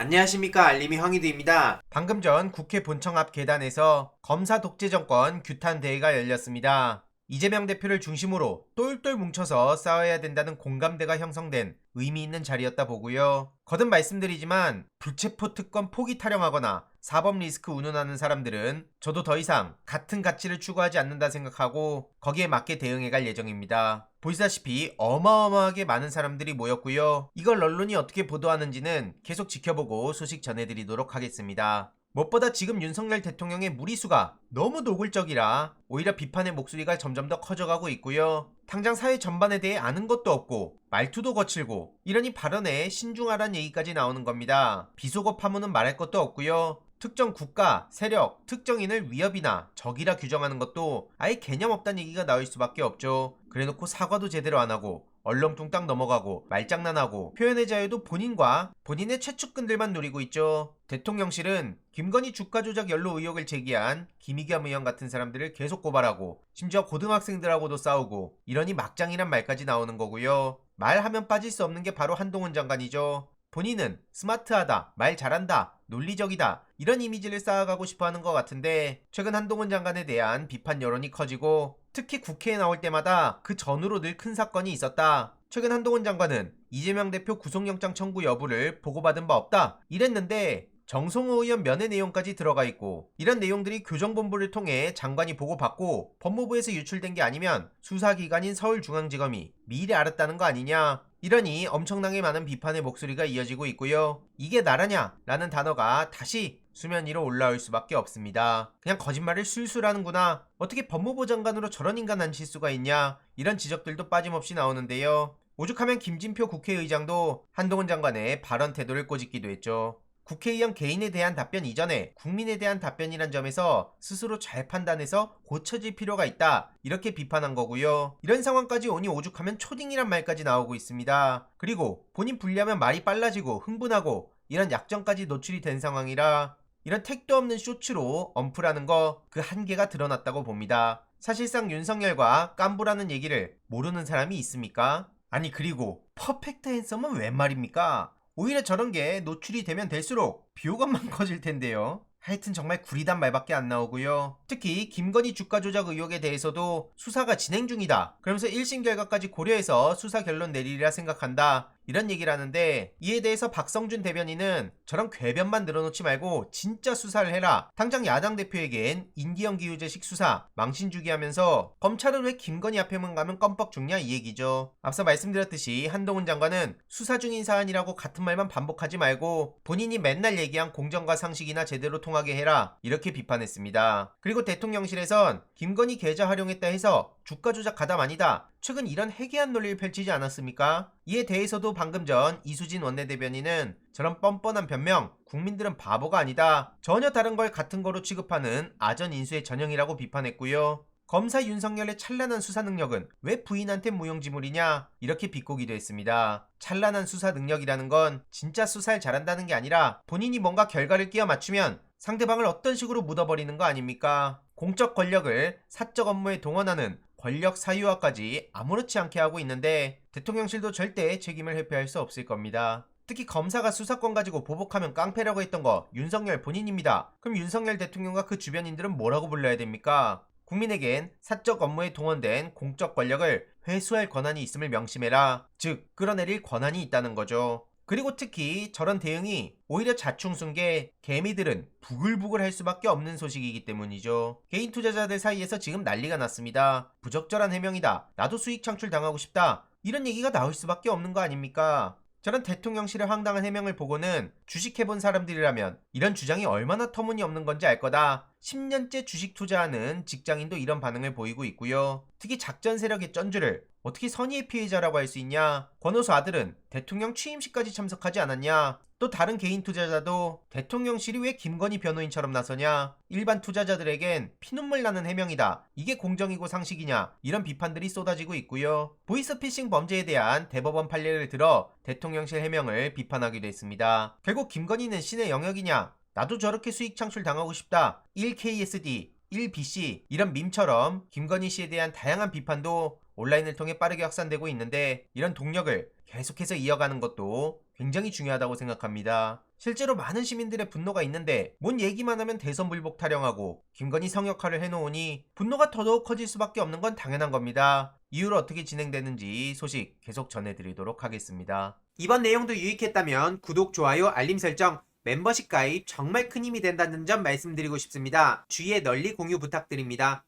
안녕하십니까 알림이 황희두입니다. 방금 전 국회 본청 앞 계단에서 검사 독재 정권 규탄 대회가 열렸습니다. 이재명 대표를 중심으로 똘똘 뭉쳐서 싸워야 된다는 공감대가 형성된 의미 있는 자리였다 보고요. 거듭 말씀드리지만 불체포 특권 포기 타령하거나 사법 리스크 운운하는 사람들은 저도 더 이상 같은 가치를 추구하지 않는다 생각하고 거기에 맞게 대응해 갈 예정입니다. 보시다시피 어마어마하게 많은 사람들이 모였고요. 이걸 언론이 어떻게 보도하는지는 계속 지켜보고 소식 전해드리도록 하겠습니다. 무엇보다 지금 윤석열 대통령의 무리수가 너무 노골적이라 오히려 비판의 목소리가 점점 더 커져가고 있고요. 당장 사회 전반에 대해 아는 것도 없고 말투도 거칠고 이러니 발언에 신중하란 얘기까지 나오는 겁니다. 비속어 파문은 말할 것도 없고요. 특정 국가, 세력, 특정인을 위협이나 적이라 규정하는 것도 아예 개념 없다는 얘기가 나올 수밖에 없죠. 그래놓고 사과도 제대로 안 하고 얼렁뚱땅 넘어가고 말장난하고 표현의 자유도 본인과 본인의 최측근들만 누리고 있죠. 대통령실은 김건희 주가 조작 연루 의혹을 제기한 김희겸 의원 같은 사람들을 계속 고발하고 심지어 고등학생들하고도 싸우고 이러니 막장이란 말까지 나오는 거고요. 말하면 빠질 수 없는 게 바로 한동훈 장관이죠. 본인은 스마트하다, 말 잘한다, 논리적이다 이런 이미지를 쌓아가고 싶어 하는 것 같은데 최근 한동훈 장관에 대한 비판 여론이 커지고 특히 국회에 나올 때마다 그 전후로 늘 큰 사건이 있었다. 최근 한동훈 장관은 이재명 대표 구속영장 청구 여부를 보고받은 바 없다 이랬는데 정성호 의원 면회 내용까지 들어가 있고 이런 내용들이 교정본부를 통해 장관이 보고받고 법무부에서 유출된 게 아니면 수사기관인 서울중앙지검이 미리 알았다는 거 아니냐 이러니 엄청나게 많은 비판의 목소리가 이어지고 있고요. 이게 나라냐? 라는 단어가 다시 수면 위로 올라올 수밖에 없습니다. 그냥 거짓말을 술술 하는구나. 어떻게 법무부 장관으로 저런 인간 앉힐 수가 있냐? 이런 지적들도 빠짐없이 나오는데요. 오죽하면 김진표 국회의장도 한동훈 장관의 발언 태도를 꼬집기도 했죠. 국회의원 개인에 대한 답변 이전에 국민에 대한 답변이란 점에서 스스로 잘 판단해서 고쳐질 필요가 있다. 이렇게 비판한 거고요. 이런 상황까지 오니 오죽하면 초딩이란 말까지 나오고 있습니다. 그리고 본인 불리하면 말이 빨라지고 흥분하고 이런 약점까지 노출이 된 상황이라 이런 택도 없는 쇼츠로 언플하는 거 그 한계가 드러났다고 봅니다. 사실상 윤석열과 깐부라는 얘기를 모르는 사람이 있습니까? 아니 그리고 퍼펙트 핸섬은 웬 말입니까? 오히려 저런 게 노출이 되면 될수록 비호감만 커질 텐데요. 하여튼 정말 구리단 말밖에 안 나오고요. 특히 김건희 주가 조작 의혹에 대해서도 수사가 진행 중이다. 그러면서 1심 결과까지 고려해서 수사 결론 내리리라 생각한다. 이런 얘기를 하는데 이에 대해서 박성준 대변인은 저런 궤변만 늘어놓지 말고 진짜 수사를 해라. 당장 야당 대표에겐 인기형 기후제식 수사 망신 주기 하면서 검찰은 왜 김건희 앞에만 가면 껌뻑 죽냐 이 얘기죠. 앞서 말씀드렸듯이 한동훈 장관은 수사 중인 사안이라고 같은 말만 반복하지 말고 본인이 맨날 얘기한 공정과 상식이나 제대로 통하게 해라 이렇게 비판했습니다. 그리고 대통령실에선 김건희 계좌 활용했다 해서 주가 조작 가담 아니다. 최근 이런 해괴한 논리를 펼치지 않았습니까? 이에 대해서도 방금 전 이수진 원내대변인은 저런 뻔뻔한 변명, 국민들은 바보가 아니다. 전혀 다른 걸 같은 거로 취급하는 아전 인수의 전형이라고 비판했고요. 검사 윤석열의 찬란한 수사 능력은 왜 부인한테 무용지물이냐? 이렇게 비꼬기도 했습니다. 찬란한 수사 능력이라는 건 진짜 수사를 잘한다는 게 아니라 본인이 뭔가 결과를 끼워 맞추면 상대방을 어떤 식으로 묻어버리는 거 아닙니까? 공적 권력을 사적 업무에 동원하는 권력 사유화까지 아무렇지 않게 하고 있는데 대통령실도 절대 책임을 회피할 수 없을 겁니다. 특히 검사가 수사권 가지고 보복하면 깡패라고 했던 거 윤석열 본인입니다. 그럼 윤석열 대통령과 그 주변인들은 뭐라고 불러야 됩니까? 국민에겐 사적 업무에 동원된 공적 권력을 회수할 권한이 있음을 명심해라. 즉, 끌어내릴 권한이 있다는 거죠. 그리고 특히 저런 대응이 오히려 자충순계 개미들은 부글부글 할 수밖에 없는 소식이기 때문이죠. 개인 투자자들 사이에서 지금 난리가 났습니다. 부적절한 해명이다. 나도 수익 창출 당하고 싶다. 이런 얘기가 나올 수밖에 없는 거 아닙니까? 저런 대통령실의 황당한 해명을 보고는 주식해본 사람들이라면 이런 주장이 얼마나 터무니없는 건지 알 거다. 10년째 주식 투자하는 직장인도 이런 반응을 보이고 있고요. 특히 작전 세력의 쩐주를 어떻게 선의의 피해자라고 할 수 있냐? 권오수 아들은 대통령 취임식까지 참석하지 않았냐? 또 다른 개인 투자자도 대통령실이 왜 김건희 변호인처럼 나서냐? 일반 투자자들에겐 피눈물 나는 해명이다. 이게 공정이고 상식이냐? 이런 비판들이 쏟아지고 있고요. 보이스피싱 범죄에 대한 대법원 판례를 들어 대통령실 해명을 비판하기도 했습니다. 결국 김건희는 신의 영역이냐? 나도 저렇게 수익 창출 당하고 싶다. 1KSD, 1BC 이런 밈처럼 김건희 씨에 대한 다양한 비판도 온라인을 통해 빠르게 확산되고 있는데 이런 동력을 계속해서 이어가는 것도 굉장히 중요하다고 생각합니다. 실제로 많은 시민들의 분노가 있는데 뭔 얘기만 하면 대선 불복 타령하고 김건희 성역할을 해놓으니 분노가 더더욱 커질 수밖에 없는 건 당연한 겁니다. 이후로 어떻게 진행되는지 소식 계속 전해드리도록 하겠습니다. 이번 내용도 유익했다면 구독, 좋아요, 알림 설정, 멤버십 가입 정말 큰 힘이 된다는 점 말씀드리고 싶습니다. 주위에 널리 공유 부탁드립니다.